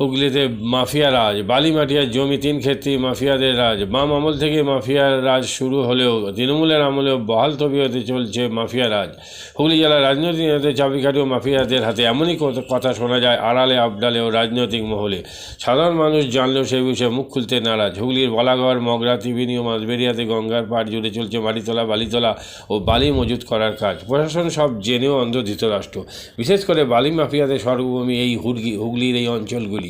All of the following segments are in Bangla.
হুগলিতে মাফিয়া রাজ, বালিমাটিয়ার জমি তিন ক্ষেত্রে মাফিয়াদের রাজ। বাম আমল থেকে মাফিয়ার রাজ শুরু হলেও তৃণমূলের আমলেও বহাল তবিয়তে চলছে মাফিয়া রাজ। হুগলি জেলার রাজনৈতিক নেতাদের চাবিকাঠি ও মাফিয়াদের হাতে। এমনই কথা শোনা যায় আড়ালে আবডালে ও রাজনৈতিক মহলে। সাধারণ মানুষ জানলেও সে বিষয়ে মুখ খুলতে নারাজ। হুগলির বলাগড়, মগরা ত্রিবেণী ও মাঝবেরিয়াতে গঙ্গার পাড় জুড়ে চলছে মাটিতলা, বালিতলা ও বালি মজুত করার কাজ। প্রশাসন সব জেনেও অন্ধ ধৃতরাষ্ট্র। বিশেষ করে বালি মাফিয়াদের সর্বভূমি এই হুগলি হুগলির এই অঞ্চলগুলি।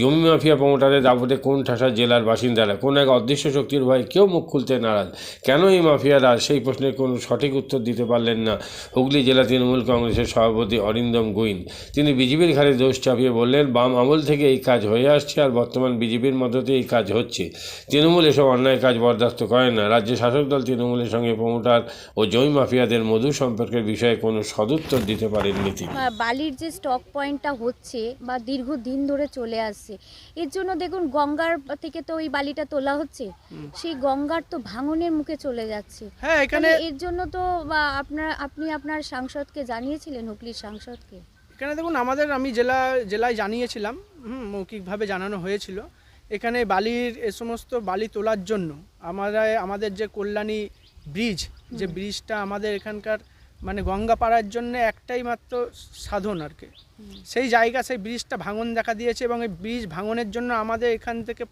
জমি মাফিয়া প্রমোটারের দাপটে কোন ঠাসা জেলার বাসিন্দারা, কোন এক অদৃশ্য শক্তির ভয়ে কেউ মুখ খুলতে নারাজ? কেন এই মাফিয়ারা সেই প্রশ্নের কোনো সঠিক উত্তর দিতে পারলেন না? হুগলি জেলা তৃণমূল কংগ্রেসের সভাপতি অরিন্দম গোইন। তিনি বিজেপির ঘাড়ে দোষ চাপিয়ে বললেন, বাম আমল থেকে এই কাজ হয়ে আসছে আর বর্তমান বিজেপির মদতে এই কাজ হচ্ছে। তৃণমূল এসব অন্যায় কাজ বরদাস্ত করে না। রাজ্য শাসক দল তৃণমূলের সঙ্গে প্রমোটার ও জমি মাফিয়াদের মধু সম্পর্কের বিষয়ে কোনো সদুত্তর দিতে পারেননি তিনি। বালির যে স্টক পয়েন্টটা হচ্ছে বা দীর্ঘদিন ধরে চলে আসছে এর জন্য দেখুন গঙ্গার থেকে তো ওই বালিটা তোলা হচ্ছে সেই গঙ্গার তো ভাঙনের মুখে চলে যাচ্ছে। হ্যাঁ এখানে এর জন্য তো আপনার আপনি আপনার সাংসদকে জানিয়েছিলেন হুগলির সাংসদকে? এখানে দেখুন আমাদের আমি জেলা জেলায় জানিয়েছিলাম হুম মৌখিকভাবে জানানো হয়েছিল। এখানে বালির এ সমস্ত বালি তোলার জন্য আমরা আমাদের যে কল্যাণী ব্রিজ যে ব্রিজটা আমাদের এখানকার মানে গঙ্গা পাড়ার জন্য একটাই মাত্র সাধন আর কি। সেই জায়গা সেই ব্রিজটা ভাঙন দেখা দিয়েছে এবং এই ব্রিজ ভাঙনের জন্য আমাদের এখান থেকে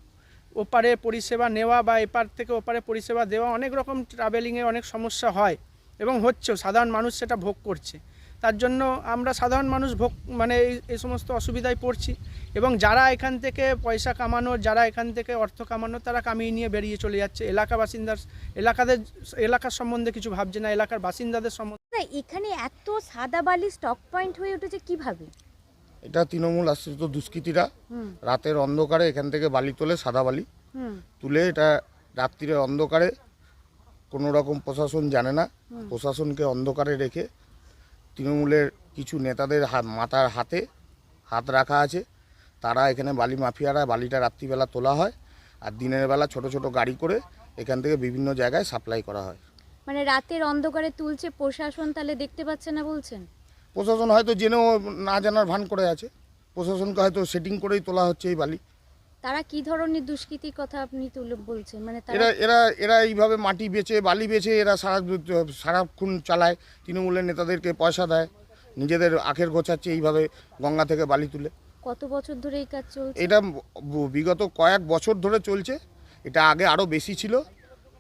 ওপারে পরিষেবা নেওয়া বা এপার থেকে ওপারে পরিষেবা দেওয়া অনেক রকম ট্রাভেলিংয়ে অনেক সমস্যা হয় এবং হচ্ছেও সাধারণ মানুষ সেটা ভোগ করছে। তার জন্য আমরা সাধারণ মানুষ ভোগ মানে এই সমস্ত অসুবিধায় পড়ছি। এবং যারা এখান থেকে পয়সা কামানোর যারা এখান থেকে অর্থ কামানোর তারা কামিয়ে নিয়ে বেরিয়ে চলে যাচ্ছে। এলাকা বাসিন্দার এলাকাদের এলাকার সম্বন্ধে কিছু ভাবছে না এলাকার বাসিন্দাদের সম্বন্ধে। এখানে এত সাদা বালি স্টক পয়েন্ট হয়ে উঠেছে কীভাবে? এটা তৃণমূল আশ্রিত দুষ্কৃতীরা হুম। রাতের অন্ধকারে এখান থেকে বালি তোলে সাদা বালি। তুলে এটা রাত্রিরে অন্ধকারে কোনো রকম প্রশাসন জানে না। প্রশাসনকে অন্ধকারে রেখে তৃণমূলের কিছু নেতাদের হা- মাথার হাতে হাত রাখা আছে। তারা এখানে বালি মাফিয়ারা বালিটা রাত্রিবেলা তোলা হয় আর দিনের বেলা ছোট ছোট গাড়ি করে এখান থেকে বিভিন্ন জায়গায় সাপ্লাই করা হয়। মানে রাতের অন্ধকারে তুলছে প্রশাসন তাহলে দেখতে পাচ্ছে না বলছেন? প্রশাসন হয়তো জেনেও না জানার ভান করে আছে। প্রশাসনকে হয়তো সেটিং করেই তোলা হচ্ছে এই বালি। তারা কি ধরনের দুষ্কৃতির কথা আপনি তুলে বলছেন? মানে এরা এরা এরা এইভাবে মাটি বেচে বালি বেচে এরা সারা সারাক্ষণ চালায়। তৃণমূলের নেতাদেরকে পয়সা দেয় নিজেদের আখের গোছাচ্ছে এইভাবে গঙ্গা থেকে বালি তুলে। কত বছর ধরে এই কাজ চলছে? এটা বিগত কয়েক বছর ধরে চলছে। এটা আগে আরও বেশি ছিল।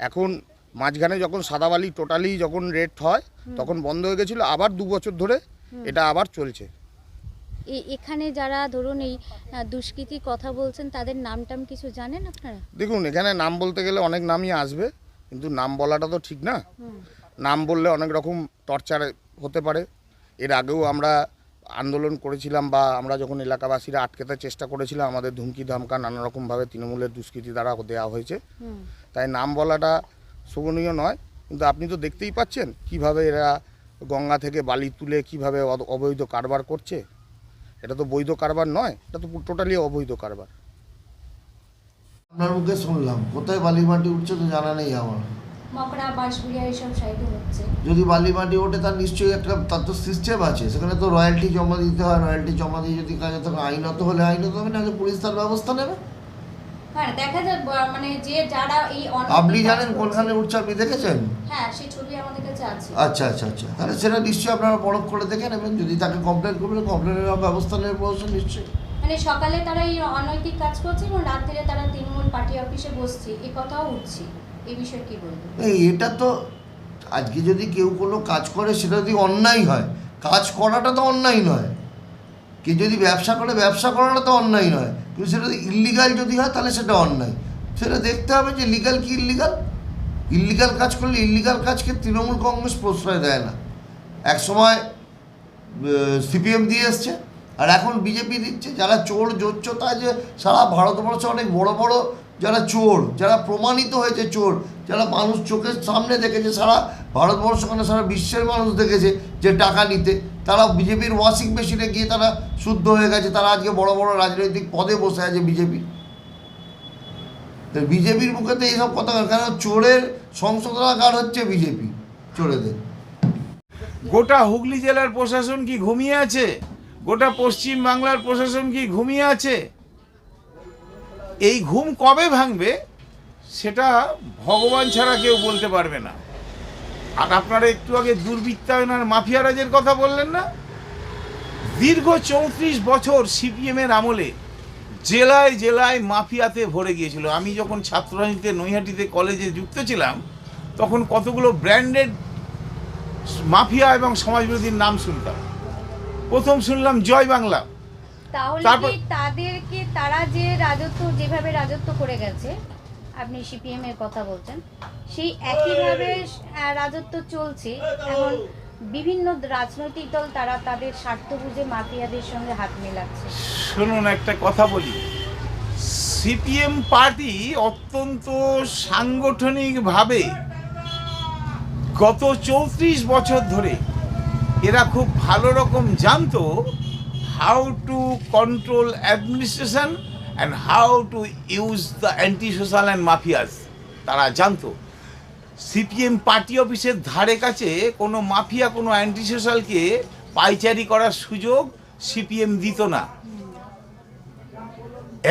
এখন মাঝখানে যখন সাদা বালি টোটালি যখন রেট হয় তখন বন্ধ হয়ে গেছিল। আবার দু বছর ধরে এটা আবার চলছে। এখানে যারা ধরুন এই আহ, দুষ্কৃতির কথা বলছেন তাদের নাম টাম কিছু জানেন আপনারা? দেখুন এখানে নাম বলতে গেলে অনেক নামই আসবে কিন্তু নাম বলাটা তো ঠিক না। নাম বললে অনেক রকম টর্চার হতে পারে। এর আগেও আমরা আন্দোলন করেছিলাম বা আমরা যখন এলাকাবাসীরা আটকেতে চেষ্টা করেছিলাম আমাদের ধুমকি ধামকা নানা রকমভাবে তৃণমূলের দুষ্কৃতি দ্বারা দেওয়া হয়েছে। তাই নাম বলাটা শোভনীয় নয় কিন্তু আপনি তো দেখতেই পাচ্ছেন কীভাবে এরা গঙ্গা থেকে বালি তুলে কীভাবে অবৈধ কারবার করছে। এটা তো বৈধ কারবার নয় এটা তো টোটালি অবৈধ কারবার। আপনার মুখে শুনলাম কোথায় বালি মাটি উঠছে তো জানা নেই আমার। মকড়া বাঁশবিড়িয়া এইসব সাইডে হচ্ছে। যদি বালি মাটি ওঠে তার নিশ্চয়ই একটা তার তো সিস্টেম আছে সেখানে তো রয়্যালটি জমা দিতে হয় রয়্যালটি জমা দিয়ে যদি কাজে থাকে আইনত হলে আইনত হবে না পুলিশ তার ব্যবস্থা নেবে? হ্যাঁ দেখা যায় মানে যে যারা এই আপনি জানেন কোনখানে উঠছে আপনি দেখেছেন? হ্যাঁ সেই আচ্ছা আচ্ছা আচ্ছা। তাহলে সেটা নিশ্চয়ই আপনারা পরখ করে দেখে নেবেন। যদি তাকে কমপ্লেন করবেন কমপ্লেনের ব্যবস্থা নেবে প্রশাসন নিশ্চয়ই। মানে সকালে তারা এই অনৈতিক কাজ করছে এবং রাত্রে তারা তৃণমূল পার্টি অফিসে বসছে। এই কথাও উঠছে। এই বিষয়ে কি বলব? এই এটা তো আজকে যদি কেউ কোনো কাজ করে সেটা যদি অন্যায় হয়। কাজ করাটা তো অন্যায় নয়। কেউ যদি ব্যবসা করে ব্যবসা করাটা তো অন্যায় নয়। কিন্তু সেটা যদি ইল্লিগাল যদি হয় তাহলে সেটা অন্যায়। সেটা দেখতে হবে যে লিগাল কি ইল্লিগাল ইল্লিগাল কাজ করলে ইল্লিগাল কাজকে তৃণমূল কংগ্রেস প্রশ্রয় দেয় না। এক সময় সিপিএম দিয়ে এসছে, আর এখন বিজেপি দিচ্ছে, যারা চোর জোচ্চতা যে সারা ভারতবর্ষে অনেক বড় বড় যারা চোর, যারা প্রমাণিত হয়েছে চোর, যারা মানুষ চোখের সামনে দেখেছে, সারা ভারতবর্ষ মানে সারা বিশ্বের মানুষ দেখেছে যে টাকা নিতে। তারা বিজেপির ওয়াশিং মেশিনে গিয়ে তারা শুদ্ধ হয়ে গেছে, তারা আজকে বড় বড় রাজনৈতিক পদে বসে আছে বিজেপি। বিজেপির মুখে তো এইসব কথা কেন চোরের সংশোধনাগার হচ্ছে বিজেপি, চোরেদের? গোটা হুগলি জেলার প্রশাসন কি ঘুমিয়ে আছে? গোটা পশ্চিম বাংলার প্রশাসন কি ঘুমিয়ে আছে? এই ঘুম কবে ভাঙবে সেটা ভগবান ছাড়া কেউ বলতে পারবে না। আর আপনারা একটু আগে দুর্বৃত্তায়ন আর কথা বললেন না? দীর্ঘ চৌত্রিশ বছর সিপিএমের আমলে জেলায় জেলায় মাফিয়াতে ভরে গিয়েছিল। আমি যখন ছাত্ররাজনীতিতে নৈহাটিতে কলেজে যুক্ত ছিলাম তখন কতগুলো ব্র্যান্ডেড মাফিয়া এবং সমাজবিরোধীর নাম শুনতাম। প্রথম শুনলাম জয় বাংলা। তাহলে তাদেরকে তারা যে রাজত্ব যেভাবে রাজত্ব করে গেছে আপনি সিপিএম এর কথা বলছেন সেই একইভাবে রাজত্ব চলছে। এখন বিভিন্ন রাজনৈতিক দল তারা তাদের স্বার্থ বুঝে মাফিয়াদের সঙ্গে হাত মেলাচ্ছে। শুনুন, একটা কথা বলি। সিপিএম পার্টি অত্যন্ত সাংগঠনিকভাবে গত চৌত্রিশ বছর ধরে এরা খুব ভালো রকম জানতো how to control administration and how to use the anti social and mafias তারা জানতো। সিপিএম পার্টি অফিসের ধারে কাছে কোনো মাফিয়া, কোনো অ্যান্টি সোশ্যালকে পাইচারি করার সুযোগ সিপিএম দিত না।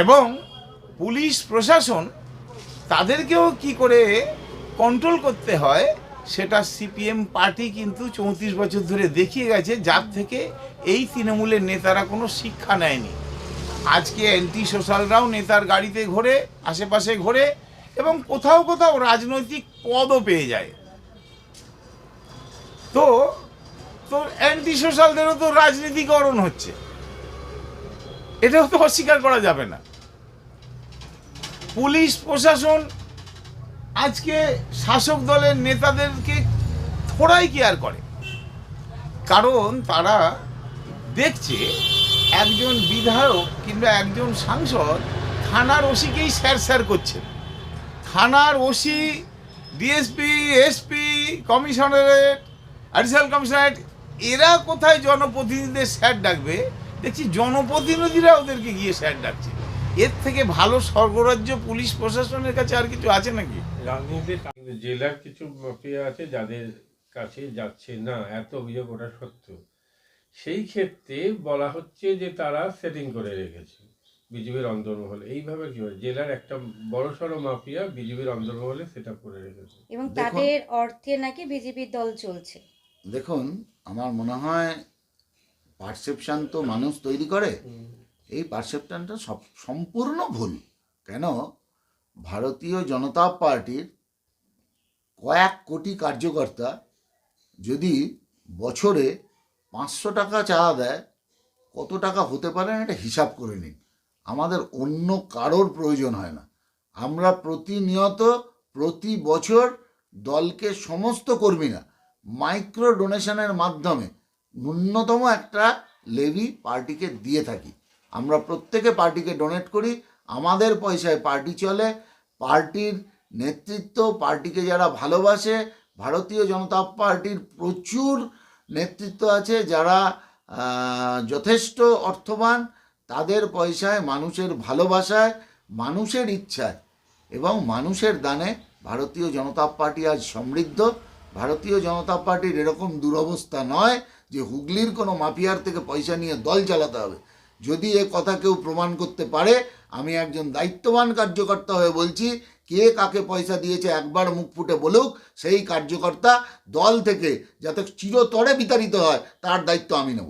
এবং পুলিশ প্রশাসন তাদেরকেও কি করে কন্ট্রোল করতে হয়, সেটা সিপিএম পার্টি কিন্তু চৌত্রিশ বছর ধরে দেখিয়ে গেছে, যার থেকে এই তৃণমূলের নেতারা কোনো শিক্ষা নেয়নি। আজকে অ্যান্টি সোশ্যালরাও নেতার গাড়িতে ঘোরে, আশেপাশে ঘোরে এবং কোথাও কোথাও রাজনৈতিক পদও পেয়ে যায়। তো তো অ্যান্টি সোশ্যালদেরও তো রাজনীতিকরণ হচ্ছে। এটাও তো অস্বীকার করা যাবে না। পুলিশ, প্রশাসন, আজকে শাসক দলের নেতাদেরকে থোড়াই কেয়ার করে। কারণ তারা দেখছে একজন বিধায়ক কিংবা একজন সাংসদ থানার ওসিকেই স্যার স্যার করছেন। থানার OC, DSP, SP, commissionerate additional commissionerate এরা কোথায় জনপ্রতিনিধিদের স্যার ডাকবে? দেখছি জনপ্রতিনিধিরা ওদেরকে গিয়ে স্যার ডাকছে। এর থেকে ভালো স্বর্গরাজ্য পুলিশ প্রশাসনের কাছে আর কিছু আছে নাকি? জেলার কিছু মাফিয়া আছে যাদের কাছে যাচ্ছে না, এত অভিযোগ ওটা সত্য। সেই ক্ষেত্রে বলা হচ্ছে যে তারা সেটিং করে রেখেছে। বিজেপির অন্দরমহলে এইভাবে কি হয়? জেলার একটা বড়সড় মাফিয়া বিজেপির অন্দরমহলে সেট করে রেখেছে। এবং দেখুন- তাদের অর্থে নাকি বিজেপির দল চলছে। দেখুন আমার মনে হয় পারসেপশান তো মানুষ তৈরি করে। এই পারসেপশানটা সব সম্পূর্ণ ভুল। কেন? ভারতীয় জনতা পার্টির কয়েক কোটি কার্যকর্তা যদি বছরে পাঁচশো টাকা চাঁদা দেয় কত টাকা হতে পারে? এটা হিসাব করে নিন আমাদের অন্য কারোর প্রয়োজন হয় না। আমরা প্রতিনিয়ত, প্রতি বছর দলকে সমস্ত কর্মীরা মাইক্রো ডোনেশনের মাধ্যমে ন্যূনতম একটা লেভি পার্টিকে দিয়ে থাকি। আমরা প্রত্যেকে পার্টিকে ডোনেট করি, আমাদের পয়সায় পার্টি চলে, পার্টির নেতৃত্ব, পার্টিকে যারা ভালোবাসে, ভারতীয় জনতা পার্টির প্রচুর নেতৃত্ব আছে যারা যথেষ্ট অর্থবান তাদের পয়সায়, মানুষের ভালোবাসায়, মানুষের ইচ্ছায় এবং মানুষের দানে ভারতীয় জনতা পার্টি আজ সমৃদ্ধ। ভারতীয় জনতা পার্টির এরকম দুরবস্থা নয় যে হুগলির কোনো মাফিয়ার থেকে পয়সা নিয়ে দল চালাতে হবে। যদি এ কথা কেউ প্রমাণ করতে পারে, আমি একজন দায়িত্ববান কার্যকর্তা হয়ে বলছি, কে কাকে পয়সা দিয়েছে একবার মুখ ফুটে বলুক, সেই কার্যকর্তা দল থেকে যাতে চিরতরে বিতাড়িত হয়, তার দায়িত্ব আমি নেব।